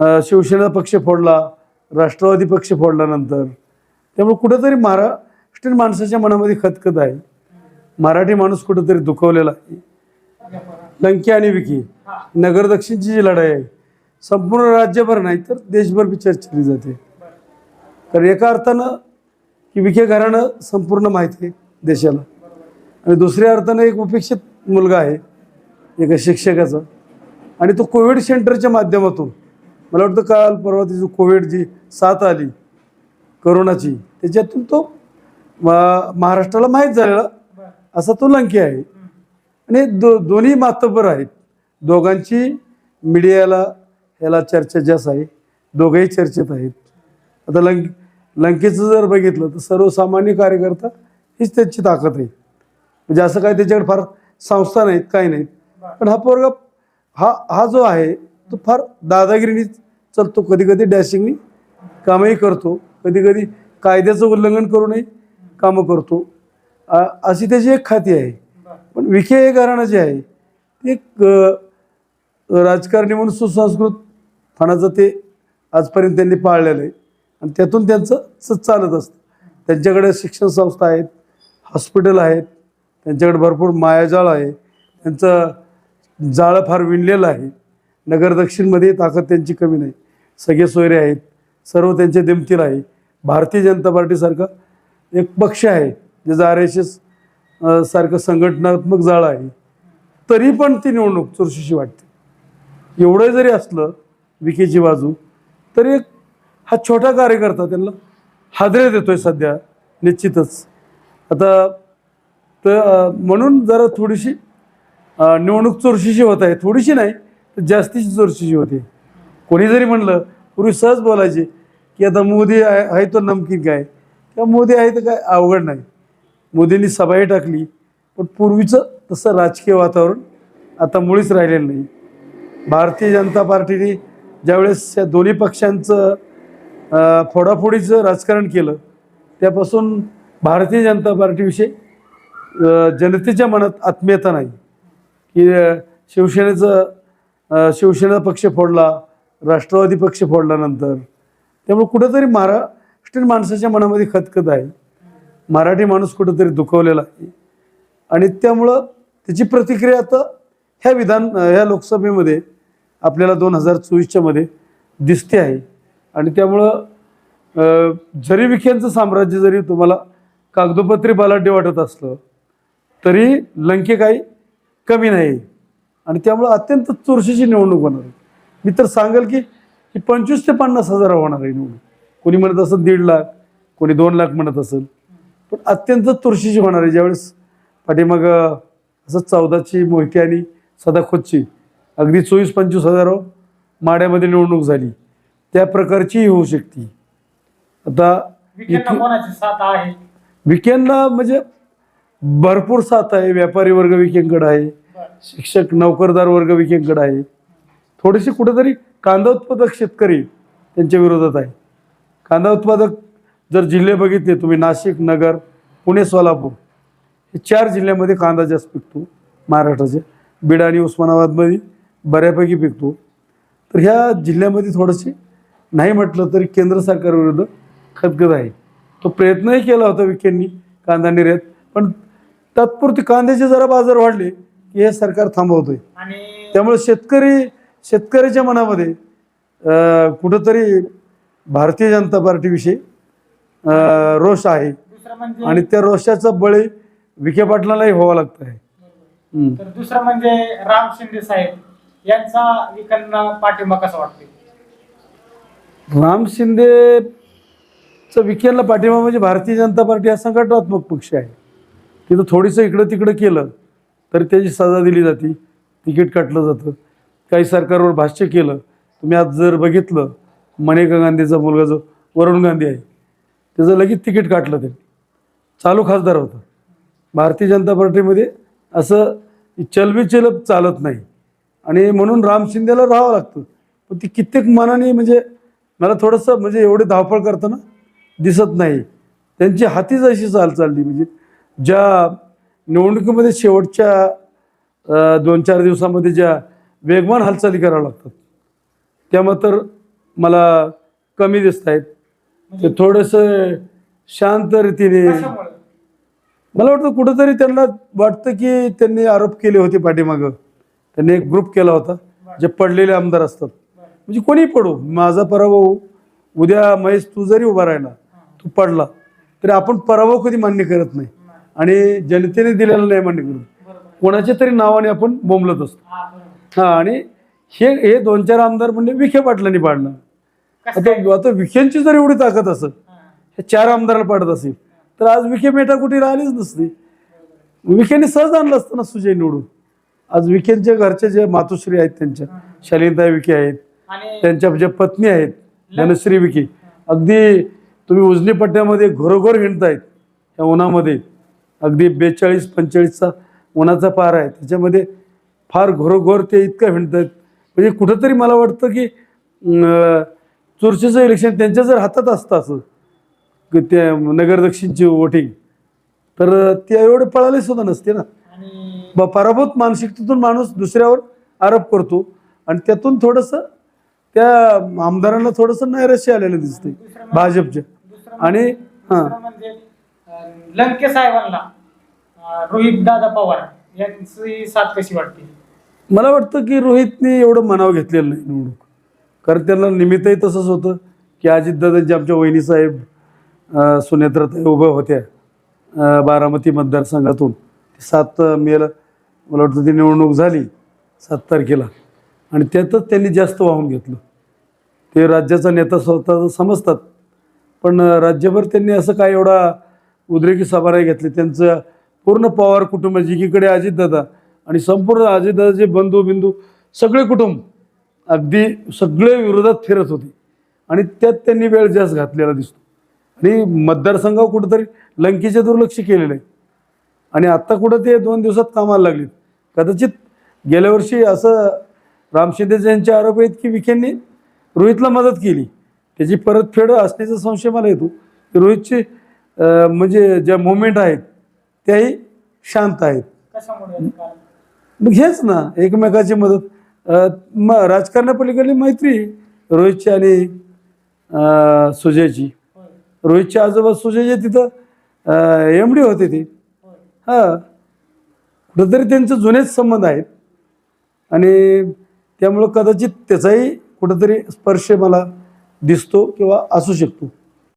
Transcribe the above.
शिवसेना पक्ष फोडला राष्ट्रवादी पक्ष फोडला नंतर त्यामुळे कुठंतरी महाराष्ट्रीयन माणसाच्या मनामध्ये खतखत आहे. मराठी माणूस कुठंतरी दुखवलेला आहे. लंके आणि विकी नगर दक्षिणची जी लढाई आहे संपूर्ण राज्यभर नाही तर देशभर बी चर्चेली जाते. तर एका अर्थानं की विखे घराणं संपूर्ण माहिती आहे देशाला. आणि दुसऱ्या अर्थानं एक उपेक्षित मुलगा आहे एका शिक्षकाचा. आणि तो कोविड सेंटरच्या माध्यमातून मला वाटतं काल परवा ती जो कोविड जी साथ आली करोनाची त्याच्यातून तो महाराष्ट्राला माहीत झालेला असा तो लंकी आहे. आणि दो दोन्ही मातबर आहेत. दोघांची मीडियाला ह्याला चर्चा जास्त आहे. दोघंही चर्चेत आहेत. आता लंक लंकेचं जर बघितलं तर सर्वसामान्य कार्यकर्ता हीच त्याची ताकद आहे. म्हणजे असं काय त्याच्याकडे फार संस्था नाहीत काही नाहीत. पण हा पोरगा हा हा जो आहे तो फार दादागिरीने चालतो. कधी कधी डॅशिंगनी कामही करतो. कधी कधी कायद्याचं उल्लंघन करूनही कामं करतो. अशी त्याची एक खाती आहे. पण विखे हे घराणं जे आहे. ते एक राजकारणी म्हणून सुसंस्कृत फणाचं ते आजपर्यंत त्यांनी पाळलेलं आहे. आणि त्यातून त्यांचं च- चालत असतं. त्यांच्याकडे शिक्षण संस्था आहेत हॉस्पिटल आहेत त्यांच्याकडे भरपूर मायाजाळ आहे. त्यांचं जाळं फार विणलेलं आहे. नगर दक्षिणमध्ये ताकद त्यांची कमी नाही. सगळे सोयरे आहेत. सर्व त्यांच्या दिमतीला आहे. भारतीय जनता पार्टीसारखा एक पक्ष आहे. ज्याचं आर एस एस सारखं संघटनात्मक जाळं आहे. तरी पण ती निवडणूक चुरशीशी वाटते. एवढं जरी असलं विकेची बाजू तरी एक हा छोटा कार्यकर्ता त्यांना हादरे देतोय सध्या निश्चितच. आता तर म्हणून जरा थोडीशी निवडणूक चुरशीशी होत आहे. थोडीशी नाही तर जास्तीची चुरशीची होती. कोणी जरी म्हणलं पूर्वी सहज बोलायचे की आता मोदी आहे आहे तो नमकीन काय? किंवा मोदी आहे तर काय अवघड नाही. मोदींनी सभाही टाकली पण पूर्वीचं तसं राजकीय वातावरण आता मुळीच राहिलेलं नाही. भारतीय जनता पार्टीने ज्यावेळेस या दोन्ही पक्षांचं फोडाफोडीचं राजकारण केलं त्यापासून भारतीय जनता पार्टीविषयी जनतेच्या मनात आत्मीयता नाही. की शिवसेनेचं शिवसेना पक्ष फोडला राष्ट्रवादी पक्ष फोडला नंतर त्यामुळे कुठंतरी महाराष्ट्रीयन माणसाच्या मनामध्ये खतखत आहे. मराठी माणूस कुठंतरी दुखवलेला आहे. आणि त्यामुळं त्याची प्रतिक्रिया आता ह्या विधान ह्या लोकसभेमध्ये आपल्याला दोन हजार चोवीसच्या मध्ये दिसते आहे. आणि त्यामुळं जरी विखेंचं साम्राज्य जरी तुम्हाला कागदोपत्री बलाढ्य वाटत असलं तरी लंके काही कमी नाही. आणि त्यामुळं अत्यंत चुरशीची निवडणूक होणार आहे. मी तर सांगेल की ही पंचवीस ते पन्नास हजार होणार आहे निवडणूक. कोणी म्हणत असेल दीड लाख कोणी दोन लाख म्हणत असेल. पण अत्यंत चुरशीची होणार आहे. ज्यावेळेस पाठीमाग असं चौदाची मोहिती आणि सदाखोदची अगदी चोवीस पंचवीस हजार माड्यामध्ये निवडणूक झाली. त्या प्रकारची ही होऊ शकते. आता विकेंडला म्हणजे भरपूर साथ आहे. व्यापारी वर्ग विकेंकडे आहे. शिक्षक नोकरदार वर्ग विकेंकडे आहे. थोडेसे कुठेतरी कांदा उत्पादक शेतकरी त्यांच्या विरोधात आहे. कांदा उत्पादक जर जिल्हे बघितले तुम्ही नाशिक नगर पुणे सोलापूर हे चार जिल्ह्यामध्ये कांदा जास्त पिकतो. महाराष्ट्राचे बीड आणि उस्मानाबादमध्ये बऱ्यापैकी पिकतो. तर ह्या जिल्ह्यामध्ये थोडंसे नाही म्हटलं तरी केंद्र सरकारविरुद्ध खदखद आहे. तो प्रयत्नही केला होता विखेंनी कांदा निर्यात पण तात्पुरती कांद्याचे जरा बाजार वाढले. की हे सरकार थांबवतोय. त्यामुळे शेतकरी शेतकऱ्याच्या मनामध्ये कुठंतरी भारतीय जनता पार्टीविषयी रोष आहे. म्हणजे आणि त्या रोषाचा बळी विखे पाटलालाही व्हावा लागत आहे. तर दुसरं म्हणजे राम शिंदे साहेब यांचा विकांना पाठिंबा कसा वाटते राम शिंदेचं विखेला पाठिंबा म्हणजे भारतीय जनता पार्टी हा संघटनात्मक पक्ष आहे. तिथं थोडीसं इकडं तिकडं केलं. तर त्याची सजा दिली जाते. तिकीट काटलं जातं. काही सरकारवर भाष्य केलं. तुम्ही आज जर बघितलं मनेका गांधीचा मुलगा जो वरुण गांधी आहे त्याचं लगेच तिकीट काटलं त्यांनी. चालू खासदार होता. भारतीय जनता पार्टीमध्ये असं चलबिचलब चालत नाही. आणि म्हणून राम शिंदेला राहावं लागतं. पण ती कित्येक मनाने म्हणजे मला थोडंसं म्हणजे एवढे धावपळ करताना दिसत नाही. त्यांची हातीच अशी चाल चालली म्हणजे ज्या निवडणुकीमध्ये शेवटच्या दोन चार दिवसामध्ये ज्या वेगवान हालचाली कराव्या लागतात त्यामुळे तर मला कमी दिसत आहेत ते म्हणजे थोडंसं शांत रीतीने मला वाटतं कुठंतरी त्यांना वाटतं की त्यांनी आरोप केले होते पाठीमागं. त्यांनी एक ग्रुप केला होता जे पडलेले आमदार असतात. म्हणजे कोणी पडू माझा पराभव उद्या महेश तू जरी उभा राहिला तू पडला तरी आपण पराभव कधी मान्य करत नाही. आणि जनतेने दिलेला नाही मान्य करत बरोबर कोणाच्या तरी नावाने आपण बोंबलत असतो. हा आणि हे हे दोन चार आमदार म्हणजे विखे पाटलांनी पाडलं. आता? आता विखेंची जर एवढी ताकद असेल हा. चार आमदाराला पाडत असेल तर आज विखे मेटा कुठे राहिलीच नसती. विखेने सहज आणलं असतं ना सुजय निवडून. आज विखेंच्या घरचे जे मातोश्री आहेत त्यांच्या शालिनताई विखे आहेत त्यांच्या ज्या पत्नी आहेत धनश्री विखे. अगदी तुम्ही उजनी पट्ट्यामध्ये घरोघर हिंडतायत या उन्हामध्ये. अगदी बेचाळीस पंचेचाळीसचा उन्हाचा पार आहे. त्याच्यामध्ये फार घरोघर ते इतकं हिंडतायत म्हणजे कुठंतरी मला वाटतं की चुरशीचं इलेक्शन त्यांच्या जर हातात असतं असं की त्या नगर दक्षिणची वोटिंग तर ते एवढे पळाले सुद्धा नसते ना. ब- पराभूत मानसिकतेतून माणूस दुसऱ्यावर आरोप करतो आणि त्यातून थोडंसं त्या आमदारांना थोडंसं नैराश्य आलेलं दिसतंय म्हणजे- भाजपच्या. दुसरं आणि हां. म्हणजे लंके साहेबांना रोहित दादा पवार यांची साथ कशी वाटते? मला वाटतं की रोहितने एवढं मनाव घेतलेलं नाही निवडणूक. कारण त्याला निमित्तही तसंच होतं की अजितदादांच्या आमच्या वहिनीसाहेब अं, सुनेत्राताई उभ्या होत्या बारामती मतदारसंघातून. सात मेला मला वाटतं ती निवडणूक झाली सात तारखेला. आणि त्यातच त्यांनी जास्त वाहून घेतलं. ते राज्याचा नेता स्वतः समजतात. पण राज्यभर त्यांनी असं काय एवढा उद्रेकी सभाराही घेतली. त्यांचं पूर्ण पवार कुटुंब जिकीकडे अजितदादा आणि संपूर्ण अजितदादाचे बंधू बिंदू सगळे कुटुंब अगदी सगळे विरोधात फिरत होते. आणि त्यात त्यांनी वेळ जास्त घातलेला दिसतो. आणि मतदारसंघावर कुठंतरी लंकेचे दुर्लक्ष केलेलं आहे. आणि आत्ता कुठं ते दोन दिवसात कामाला लागलेत. कदाचित गेल्या वर्षी असं राम शिंदे यांचे आरोप आहेत की विखेंनी रोहितला मदत केली. त्याची परतफेड असण्याचा संशय मला येतो. की रोहितची म्हणजे ज्या मुवमेंट आहेत त्याही शांत आहेत? मग हेच ना एकमेकाची मदत. अं, म राजकारणापलीकडली मैत्री. रोहितची आणि सुजयची. होय. रोहितच्या आजोबा सुजयचे तिथं एम डी होते ते. हां. कुठंतरी त्यांचे जुनेच संबंध आहेत. आणि त्यामुळं कदाचित त्याचाही कुठंतरी स्पर्श मला दिसतो किंवा असू शकतो.